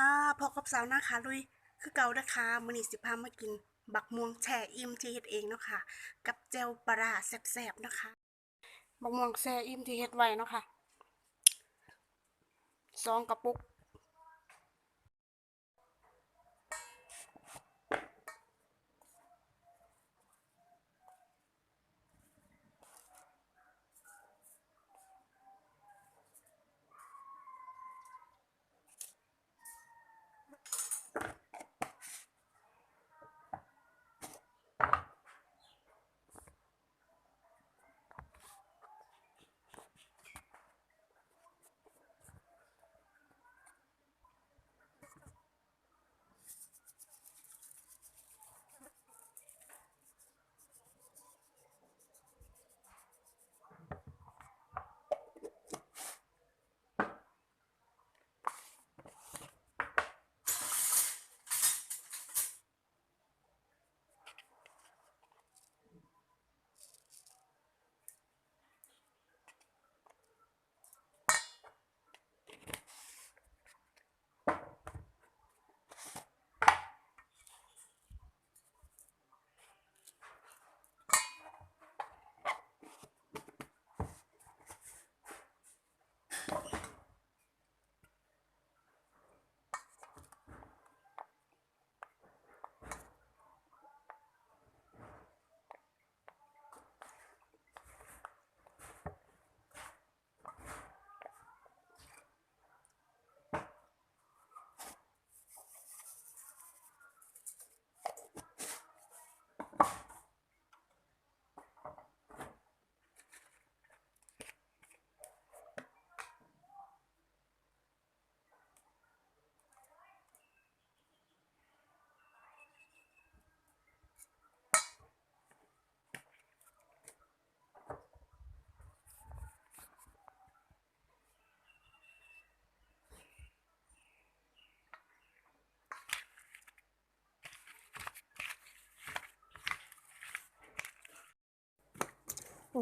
อ่าพอกับสาวนะคะลุยคือเก่านะคะมือนีสิพามากิน บักม่วงแช่อิ่มที่เฮ็ดเองเนาะค่ะ กับเจลปลาร้าแซ่บๆนะคะ บักม่วงแช่อิ่มที่เฮ็ดไว้เนาะค่ะสองกระปุก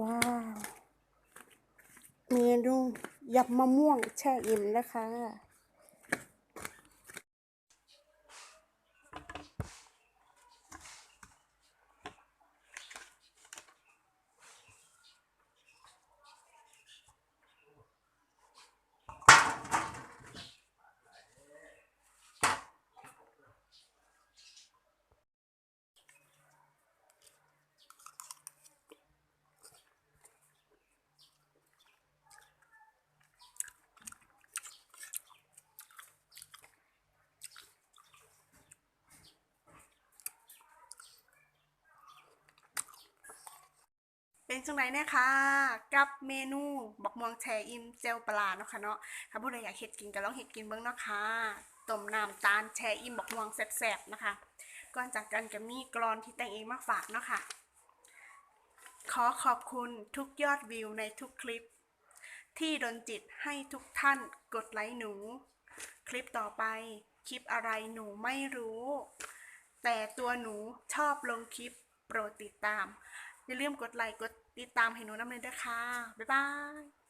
ว้าว เมนูยำมะม่วงแช่อิ่มนะคะ เป็นจังไรเนี่ยค่ะกับเมนูบักม่วงแช่อิ่มเจลปลาเนาะค่ะเนาะถ้าผู้ใดอยากเห็ดกินก็ลองเห็ดกินเบิ้งเนาะค่ะต้มน้ำตาลแช่อิ่มบักม่วงแซ่บๆนะคะ ก่อนจากกันก็มีกรอนที่แต่งเองมาฝากเนาะค่ะ ขอขอบคุณทุกยอดวิวในทุกคลิป ที่ดนจิตให้ทุกท่านกดไลค์หนู คลิปต่อไป คลิปอะไรหนูไม่รู้ แต่ตัวหนูชอบลงคลิปโปรดติดตาม อย่าลืมกดไลค์กดติดตามให้หนูน้ำเลยด้วยค่ะ บ๊ายบาย